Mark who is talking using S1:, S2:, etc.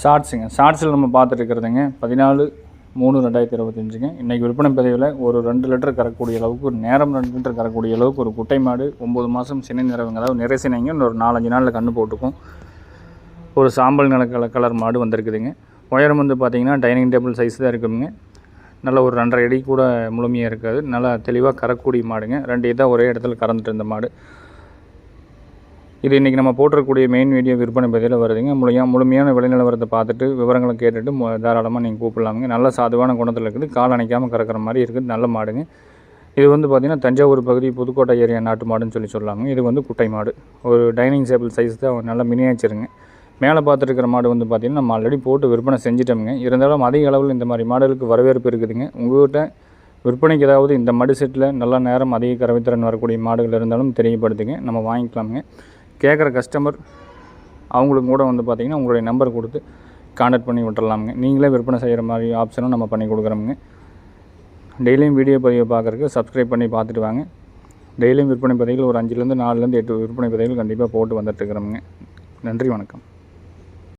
S1: ஷார்ட்ஸுங்க. ஷார்ட்ஸில் நம்ம பார்த்துட்டுருக்கிறதுங்க பதினாலு மூணு ரெண்டாயிரத்தி இருபத்தஞ்சுங்க. இன்றைக்கி விற்பனை பதிவில் ஒரு ரெண்டு லிட்டர் கறக்கூடிய அளவுக்கு ஒரு நேரம் ரெண்டு லிட்டர் கறக்கூடிய அளவுக்கு ஒரு குட்டை மாடு ஒம்பது மாதம் சினை நிறவங்க. அதாவது நிறை சினைங்க இன்னொரு நாலஞ்சு நாளில் கன்று போட்டுக்கும். ஒரு சாம்பல் நில கலர் கலர் மாடு வந்திருக்குதுங்க. உயரம் வந்து பார்த்திங்கன்னா டைனிங் டேபிள் சைஸ் தான் இருக்குதுங்க நல்ல ஒரு ரெண்டரை அடி கூட முழுமையாக இருக்காது. நல்லா தெளிவாக கறக்கூடிய மாடுங்க. ரெண்டு இதாக ஒரே இடத்துல கறந்துட்டு இருந்த மாடு. இது இன்றைக்கி நம்ம போட்டிருக்கக்கூடிய மெயின் வீடியோ விற்பனை பதிவில் வருதுங்க. முழுமையாக முழுமையான விலை நிலவரத்தை பார்த்துட்டு விவரங்களை கேட்டுட்டு தாராளமாக நீங்கள் கூப்பிடலாமுங்க. நல்ல சாதுவான குணத்தில் இருக்குது. கால் அணைக்காமல் கறக்கிற மாதிரி இருக்குது. நல்ல மாடுங்க. இது வந்து பார்த்திங்கன்னா தஞ்சாவூர் பகுதி புதுக்கோட்டை ஏரியா நாட்டு மாடுன்னு சொல்லி சொல்லாமல் இது வந்து குட்டை மாடு. ஒரு டைனிங் டேபிள் சைஸ் தான் நல்ல மினியாச்சிருங்க மேலே பார்த்துருக்கிற மாடு வந்து பார்த்திங்கன்னா நம்ம ஆல்ரெடி போட்டு விற்பனை செஞ்சிட்டோமுங்க. இருந்தாலும் அதிக அளவில் இந்த மாதிரி மாடுகளுக்கு வரவேற்பு இருக்குதுங்க. உங்கள்கிட்ட விற்பனைக்கு ஏதாவது இந்த மடு செட்டில் நல்ல நேரம் அதிக கறவைத்திறன் வரக்கூடிய மாடுகள் இருந்தாலும் தெரியப்படுத்துங்க. நம்ம வாங்கிக்கலாமுங்க. கேட்குற கஸ்டமர் அவங்களுக்கு கூட வந்து பார்த்திங்கன்னா உங்களுடைய நம்பர் கொடுத்து கான்டாக்ட் பண்ணி விட்டுறலாமுங்க. நீங்களே விற்பனை செய்கிற மாதிரி ஆப்ஷனும் நம்ம பண்ணி கொடுக்குறோமுங்க. டெய்லியும் வீடியோ பதிவை பார்க்குறதுக்கு சப்ஸ்கிரைப் பண்ணி பார்த்துட்டு வாங்க. டெய்லியும் விற்பனை பதிவுகள் ஒரு அஞ்சுலேருந்து நாலுலேருந்து எட்டு விற்பனை பதிவுகள் கண்டிப்பாக போட்டு வந்துட்டுருக்குறோமுங்க நன்றி வணக்கம்.